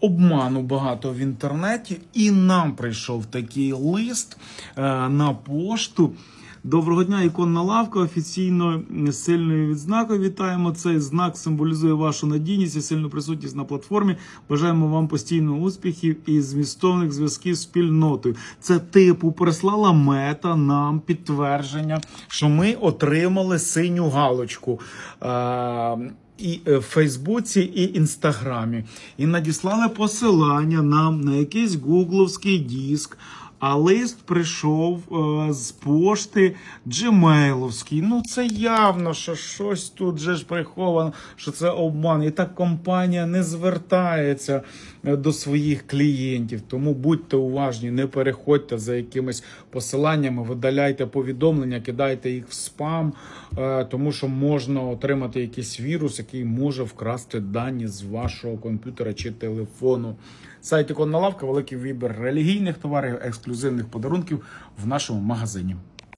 Обману багато в інтернеті, і нам прийшов такий лист е, на пошту. Доброго дня, іконна лавка. Офіційно сильною відзнакою вітаємо. Цей знак символізує вашу надійність і сильну присутність на платформі. Бажаємо вам постійно успіхів і змістовних зв'язків з спільнотою. Це типу прислала мета нам підтвердження, що ми отримали синю галочку. Е, і е, в Фейсбуці і Інстаграмі, і надіслали посилання нам на якийсь гугловський диск. А лист прийшов е, з пошти Gmailовський. Ну це явно, що щось тут же ж приховано, що це обман. І так компанія не звертається е, до своїх клієнтів. Тому будьте уважні, не переходьте за якимись посиланнями, видаляйте повідомлення, кидайте їх в спам, е, тому що можна отримати якийсь вірус, який може вкрасти дані з вашого комп'ютера чи телефону. Сайт Іконна лавка, великий вибір релігійних товарів, ексклюзивних подарунків в нашому магазині.